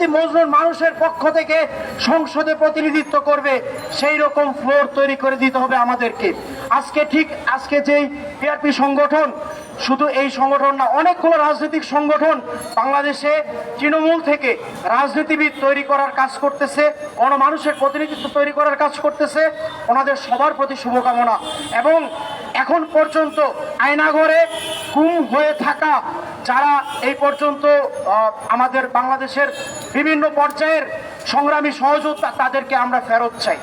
প্রতি মজলুর মানুষের পক্ষ থেকে সংসদে প্রতিনিধিত্ব করবে, সেই রকম ফ্লোর তৈরি করে দিতে হবে আমাদেরকে। আজকে ঠিক আজকে যেই পিআরপি সংগঠন, শুধু এই সংগঠন না, অনেকগুলো রাজনৈতিক সংগঠন বাংলাদেশে তৃণমূল থেকে রাজনীতিবিদ তৈরি করার কাজ করতেছে, গণমানুষের প্রতিনিধিত্ব তৈরি করার কাজ করতেছে, ওনাদের সবার প্রতি শুভকামনা। এবং এখন পর্যন্ত আয়নাঘরে গুম হয়ে থাকা যারা এই পর্যন্ত আমাদের বাংলাদেশের বিভিন্ন পর্যায়ের সংগ্রামী সহযোদ্ধা, তাদেরকে আমরা ফেরত চাই।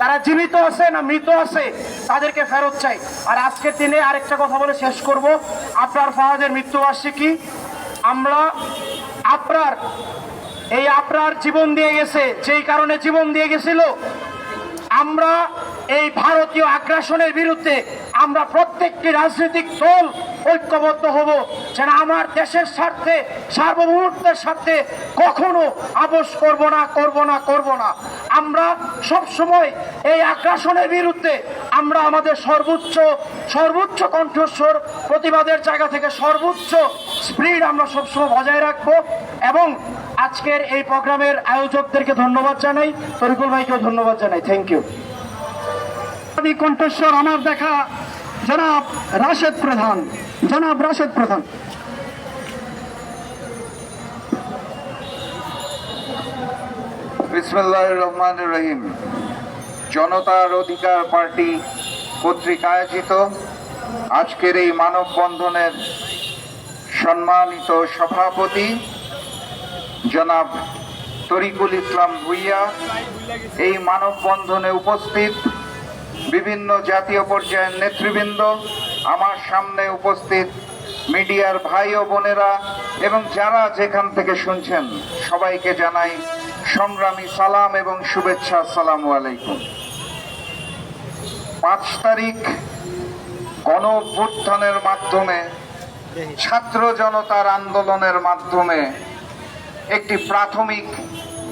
তারা জীবিত আছে না মৃত আছে, তাদেরকে ফেরত চাই। আর আজকের দিনে আরেকটা কথা বলে শেষ করব। আপনার ফাহাদের মৃত্যুবার্ষিকী, আমরা আপনার এই আপনার জীবন দিয়ে গেছে, যেই কারণে জীবন দিয়ে গেছিল, আমরা এই ভারতীয় আগ্রাসনের বিরুদ্ধে আমরা প্রত্যেকটি রাজনৈতিক দল ঐক্যবদ্ধ হব যেন আমার দেশের স্বার্থে, সার্বভৌমত্বের স্বার্থে কখনো আপোষ করব না করব না করব না। আমরা সব সময় এই আগ্রাসনের বিরুদ্ধে আমরা আমাদের সর্বোচ্চ সর্বোচ্চ কণ্ঠস্বর প্রতিবাদের জায়গা থেকে সর্বোচ্চ স্পিড আমরা সবসময় বজায় রাখব এবং আজকের এই প্রোগ্রামের আয়োজকদেরকে ধন্যবাদ জানাই। তরিকুল ভাইকেও ধন্যবাদ জানাই। থ্যাংক ইউ কণ্ঠস্বর, আমার দেখা জনাব রাশেদ প্রধান। জনাব রাশেদ প্রধান। রহমান রহিম। জনতার অধিকার পার্টি কর্তৃক আয়োজিত আজকের এই মানববন্ধনের সম্মানিত সভাপতি জনাব তরিকুল ইসলাম ভুইয়া এই মানববন্ধনে উপস্থিত বিভিন্ন জাতীয় পর্যায়ের নেতৃবৃন্দ আমার সামনে উপস্থিত মিডিয়ার ভাই ও বোনেরা এবং যারা যেখান থেকে শুনছেন, সবাইকে জানাই সংগ্রামী সালাম এবং শুভেচ্ছা সালাম আলাইকুম। পাঁচ তারিখ গণ মাধ্যমে, ছাত্র জনতার আন্দোলনের মাধ্যমে একটি প্রাথমিক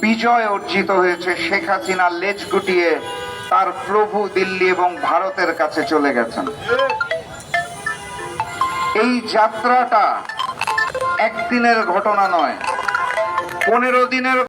বিজয় অর্জিত হয়েছে, শেখ হাসিনা লেজ গুটিয়ে তার প্রভু দিল্লি এবং ভারতের কাছে চলে গেছেন। এই যাত্রাটা একদিনের ঘটনা নয় পনেরো দিনের